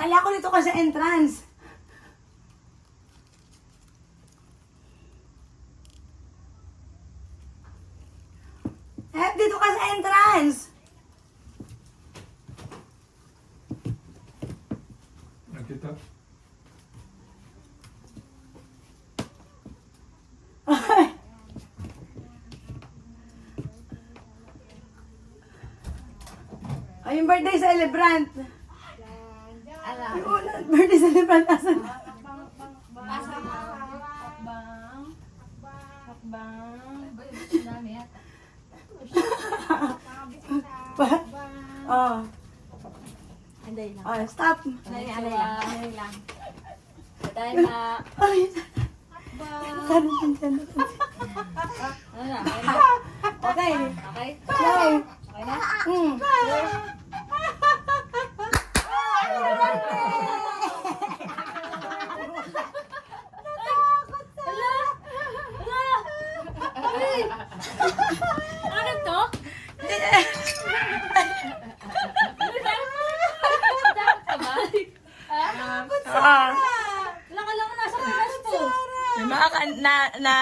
Kala ko dito ka sa entrance. Eh, dito ka sa entrance. Nakita? Ay, yung birthday celebrant. Birthday celebrant asan? Hakbang. Dami yata. Pa- Oh. Anday lang. Oh, stop. Anday lang. Anday lang. Anday na. Ay, saan Ano na? Okay? Okay. Okay? Okay na? Hmm. Ala! Ala! Ay! Ano to? Dapat ka ba? Ha? Ah. Wala ka lang nasa Pinas po. May mga ka- na, na,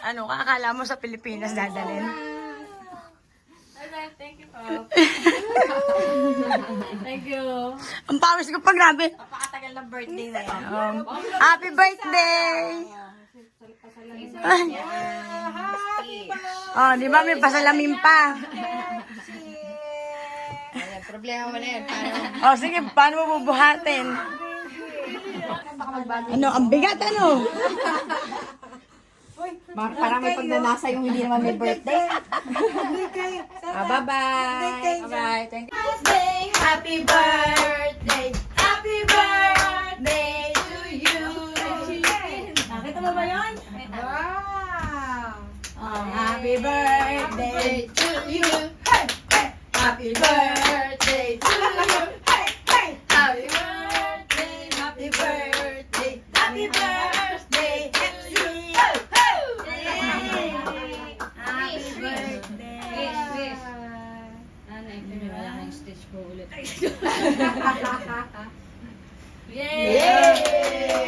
ano, kakala mo sa Pilipinas dadalhin. Thank you po. Thank you. Ang pawis ko pa, grabe. Napakatagal ng birthday na yan. Um, happy birthday! Ay. Oh, di ba may pasalamin pa? Problema mo na yan. Paano? Oh, sige, paano mo bubuhatin? Ano, ang bigat, ano? Parang may pagnanasa yung hindi naman may birthday. Ah, bye-bye. Bye-bye. Thank you. Happy birthday! Happy birthday to you! Nakita mo ba yun? Wow! Oh, happy birthday to you! Hey, hey. Happy birthday to you! Hey, hey. Happy birthday, happy birthday, happy birthday to you! Hey, hey. Happy birthday! Wish, wish. Nanay, pero wala kang stitch ko ulit. Yay! Yay!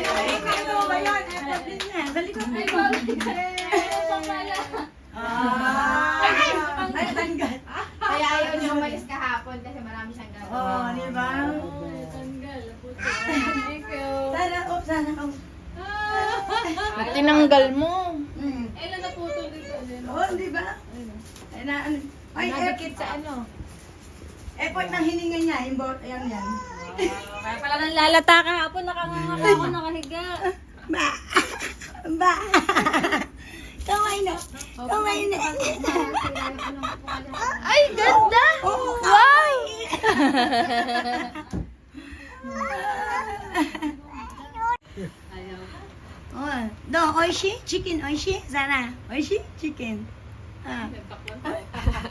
Mo ba yun? Effort din yan. Sa likod mo. Ah! Ay, tanggal. Kaya ayaw niya umalis kahapon kasi marami siyang gagawin. Oh, di ba? Tanggal. Thank you. Sana, oh, sana, oh. Tinanggal mo. Mm. Ilan na putol dito? Oh, di ba? Ay, na, ano, ay, Nagdikit effort, sa ano? Effort ng hininga niya, yung bot, ayan yan. Kaya pala nang lalata ka hapon, nakanganga ako nakahiga. Ba! Ba! Kamay na! Kamay na! Ay, ganda! Wow! Oh, do, oishi? Chicken, oishi? Sana, oishi? Chicken. Ah.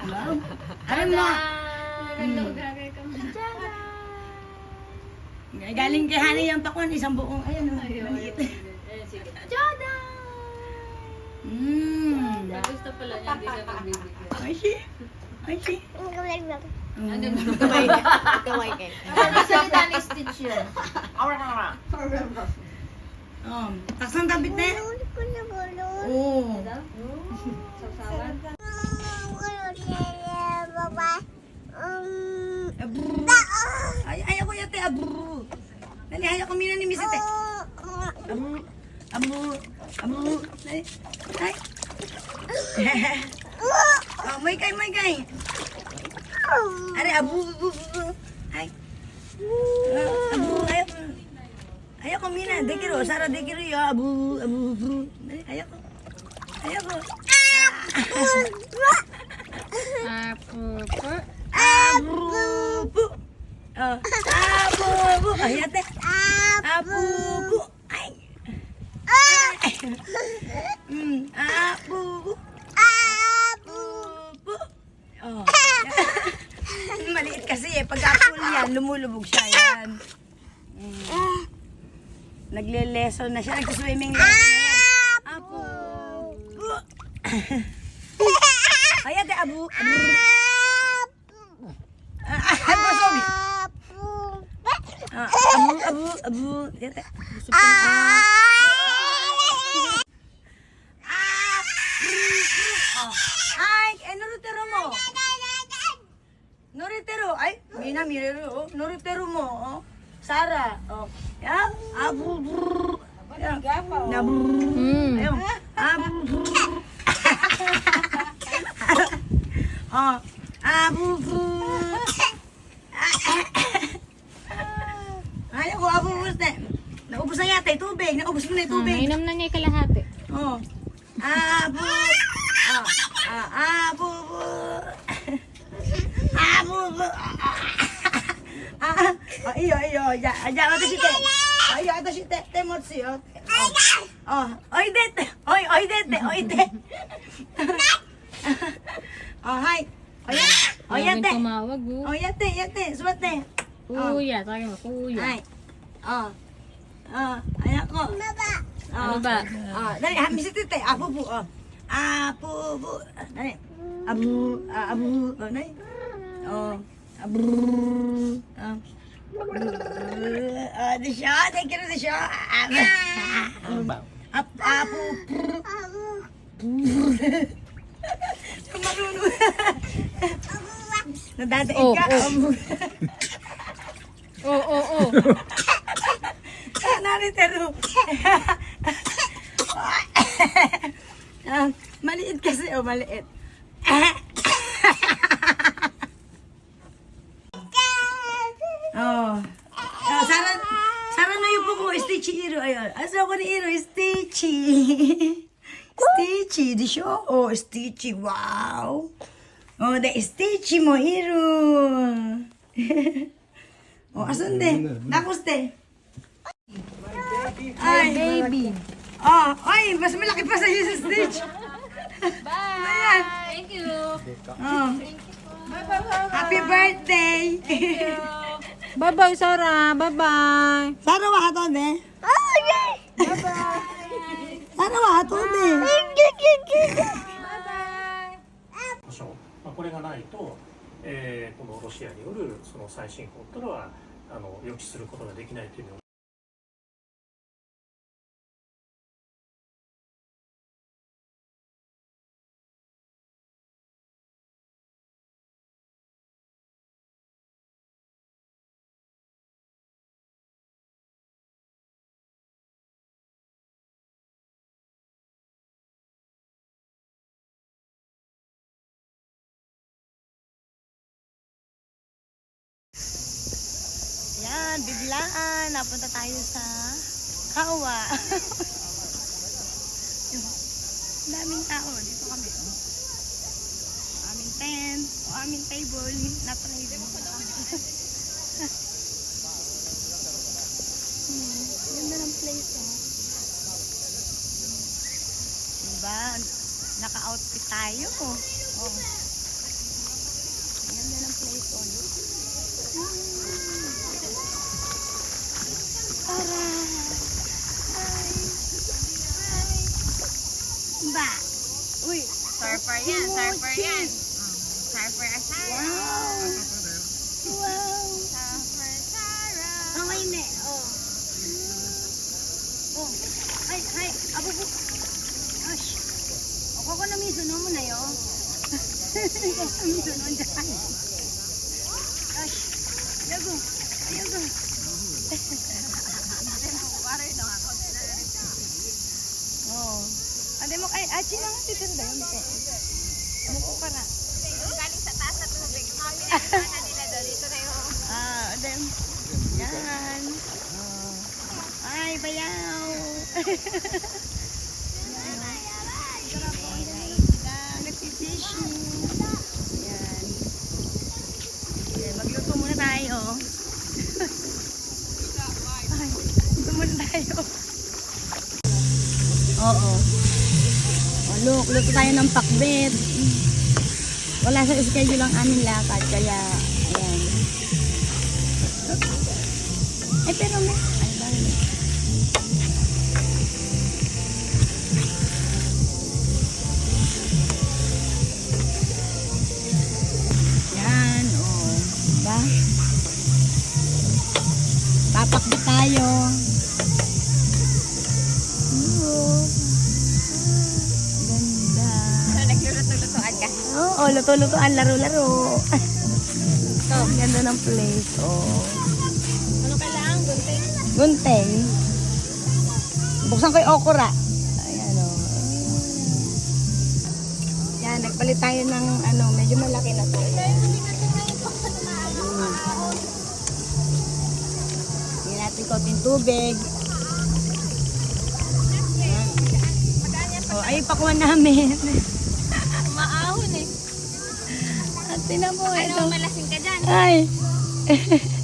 Wow. Alam mo, galing kay Hani yung pakwan, isang buong, ayan, oh, maliit. Joda! Mmm. Gusto pala niya, hindi siya magbibigay. Oishi? Oishi? Ano Mm. Kaway kayo. Ano salita ni Stitch yun? Oh, taksang tabit na yan. Oo. Sausawan? Abru. Ay, ay ako yate, abru. Dali, ayaw ko mina ni Misite. Abru. Abru. Abru. Ay. Ay. oh, may kay, may kay. Are, abu, abu, abu. Ay. Ah, abu, ayaw ko. Ayaw ko mina, dekiro, sara dekiro ya, abu, abu. Dali, ayaw ko. Ayaw ko. Apupo. Abu, Oh, abu, abu. Ay, ate. Abu, abu. Ay. Ay. Mm, abu, abu. Abu, abu. Oh. Maliit kasi eh. Pag apple yan, lumulubog siya yan. Mm. Nagle-lesson na siya. Nag-swimming lesson na yan. Abu. abu. Ay, ate, abu. Abu. Ah, busog. Ah, abu, abu, abu. Yate. Ah! Oh. Ay, eh, norutero mo. Norutero. Ay, Mina, mirero. oh. Norutero mo. Oh. Sara. Oh. Ya, abu, brrr. Ya. Na, brrr. Mm. Ayun. Abu, brrr. Oh. Abu, brrr. Ayaw ko, abu, brrr. Naubos na yata yung tubig. Naubos mo na yung tubig. Nainom na niya yung kalahati. Oh. Abu. Ah, ah, abu. Abu. Ah, ah, iyo, iyo. Ya, ya, ito si Te. Oh, iyo, ito si Te. Te motsi, oh. Oh, oy, det. Oy, oy, det. Oy, det. Oh, hi. Oh, yan. Oh, yan, te. tumawag, oh. Oh, yan, te. Yan, te. Sumat, te. Kuya, tawagin mo, kuya. Ay. Oh. Oh, anak ko. Baba. Ano ba? Ah, dali, ha, misit ite. Apo po, oh. Apo po. Dali. Abu, abu. Oh, dali. Oh. Abu. Ah. Ah, di siya. Thank you, di siya. Apo. Marunong. Nadadaig Oh, ka. oh. Abu. Oo, oo, oo. Naritero. ah, maliit kasi, oh, maliit. oh. Oh, Sara, Sara na yung mo, Stitchy Iro. Ayun. Asa ko ni Iro, Stitchy. Stitchy, di siya? Oh, Stitchy, wow. Oh, the Stitchy mo, Iro. oh, asan de? Nakuste? Ay, baby. Oh, ay, mas malaki pa sa si Stitch. Bye. Thank you. Oh. Happy birthday. Bye-bye, Sarah. Bye-bye. Sara wa hato de. Bye-bye. Sara wa hato de. 保証、まあ、これがないと、 えーこのロシアによるその再侵攻というのはあの予期することができないというふうに Yan, biglaan. Napunta tayo sa Kawa. Daming tao. Dito kami. Oh. Aming tent. O aming table. Na-private. hmm, ganda ng place. Oh. Diba? Naka-outfit tayo. Oh. oh. Ganda ng place. Oh. Para. Ba. Uy. Surfer yan, surfer yan. Surfer Asara. Wow. Wow. Surfer Asara. Ang ine. Oh. Oh. Ay, ay. Abo po. Ash. Ako ko na miso no mo na yo. Ako na miso no dyan. Ash. Yago. Yago. Oh. Ade mo kay achi lang titin da yun ko. Ano ko para? Galing sa taas na tubig. Mga pinagkakanan nila doon. Dito na yung Ah, then, yan. Oh. Ay, bayaw. Nagpipishing. Yan. Yan, magluto muna tayo. Ay, luto muna tayo. Oo. Oh, look, luto tayo ng pakbet. Wala sa schedule ang aming lakad, kaya, ayan. Eh, pero may... Ay, bakit? Yan, oh. Diba? Papakbet tayo. Oo, luto-lutoan, laro-laro. Ito, ganda ng place. Oh. Ano kailangan? Gunting? Gunteng. Buksan ko yung okra. Ayan o. Yan, nagpalit tayo ng ano, medyo malaki na to. Hindi natin konting tubig. Ayan. Oh, ay, pakuha namin. Maahon eh. At tinan mo, ito. Ano, malasing ka dyan? Ay.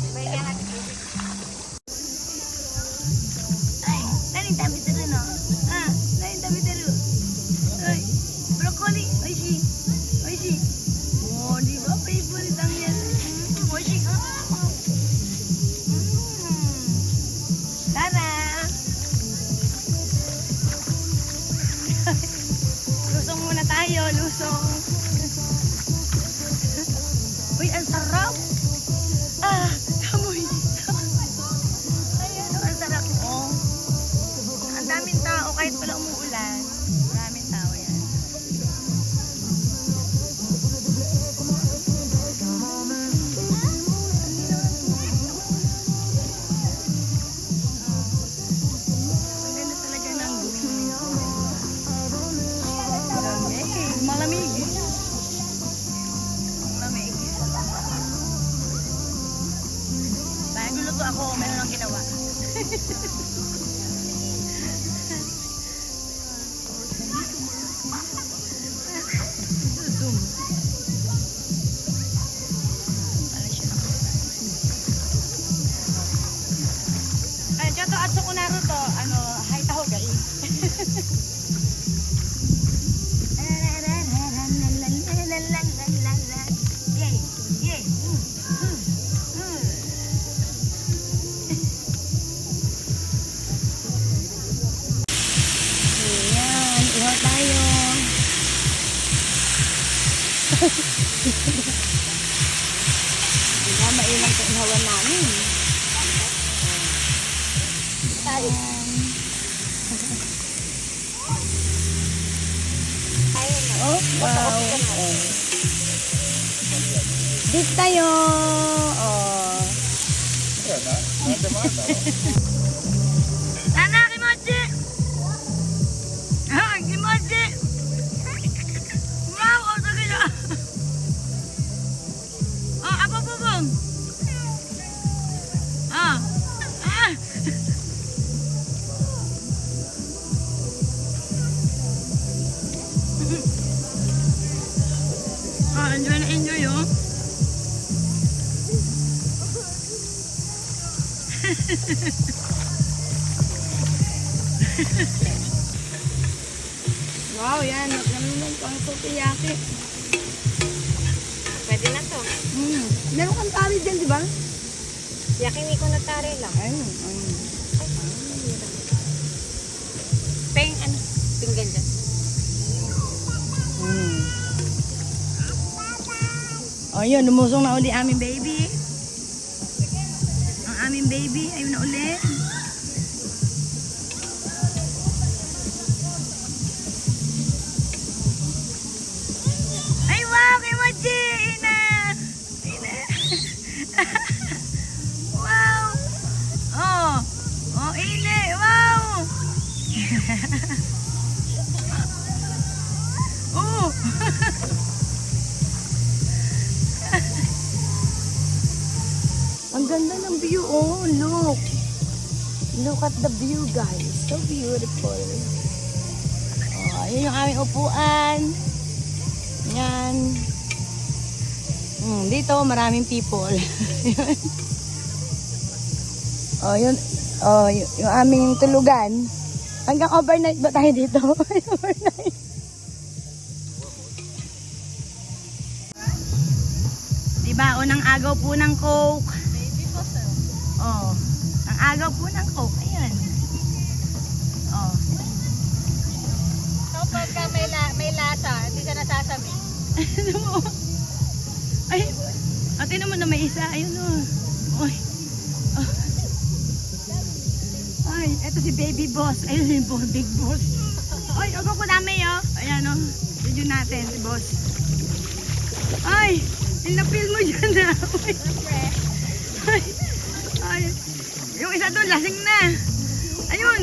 Lusong muna tayo, lusong. Uy, ang sarap. Ha ha ha ha! Dito tayo. Oh. Nana, Wow, yan. Nagnaman ko ang sukiyaki. Pwede na to. Hmm. Meron kang tari dyan, di ba? Yakini ko na tare lang. Ayun. ayun. Peng, ano? Pinggan dyan. Hmm. Oh, yun. Lumusong na uli aming baby. Aming baby. Ayun na uli. Ay, wow! Kimochi! Ina! Ina! wow! Oh! Oh, ini! Wow! view, oh, look. Look at the view, guys. So beautiful. Oh, ayun yung aming upuan. Yan. Hmm, dito, maraming people. Yun. oh, yun. Oh, y- yung aming tulugan. Hanggang overnight ba tayo dito? overnight. Diba, unang agaw po ng Coke. Oh, ang agaw po ng Coke. Ayan. Oh. So, pagka may, la may lasa, hindi ka nasasabi. Ano mo? Ay, ate naman na may isa. Ayun o. Uy. Oh. Ay, eto si baby boss. Ayun yung bo- big boss. Ay, ako ko dami yo. Ayan o. Video natin si boss. Ay, inapil mo dyan na. Ay, ay, yung isa doon, lasing na. Ayun.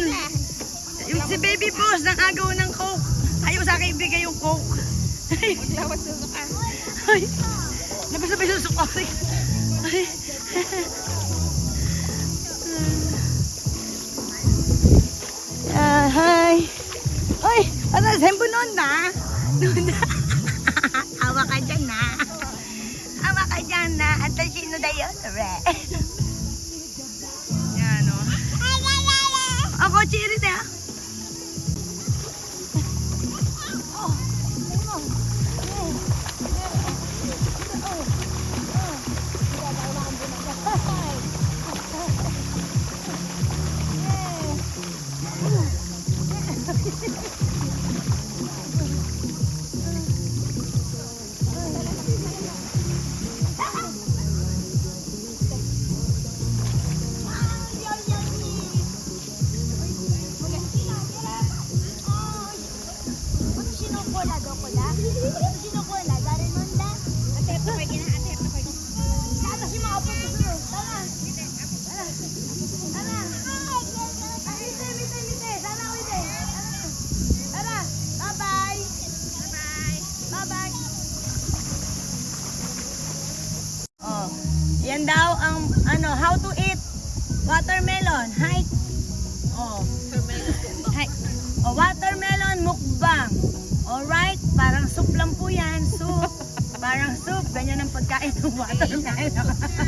Yung si baby boss, nang agaw ng coke. Ayaw sa akin ibigay yung coke. Ay, ay, labas na ba yung susuko? Ay, Ah, hi. Oy, ano, sembo noon na? Noon na. Awa ka dyan na. Awa ka dyan na. At sino na yun? Re. Ako, chirit soup lang po yan. Soup. Parang soup.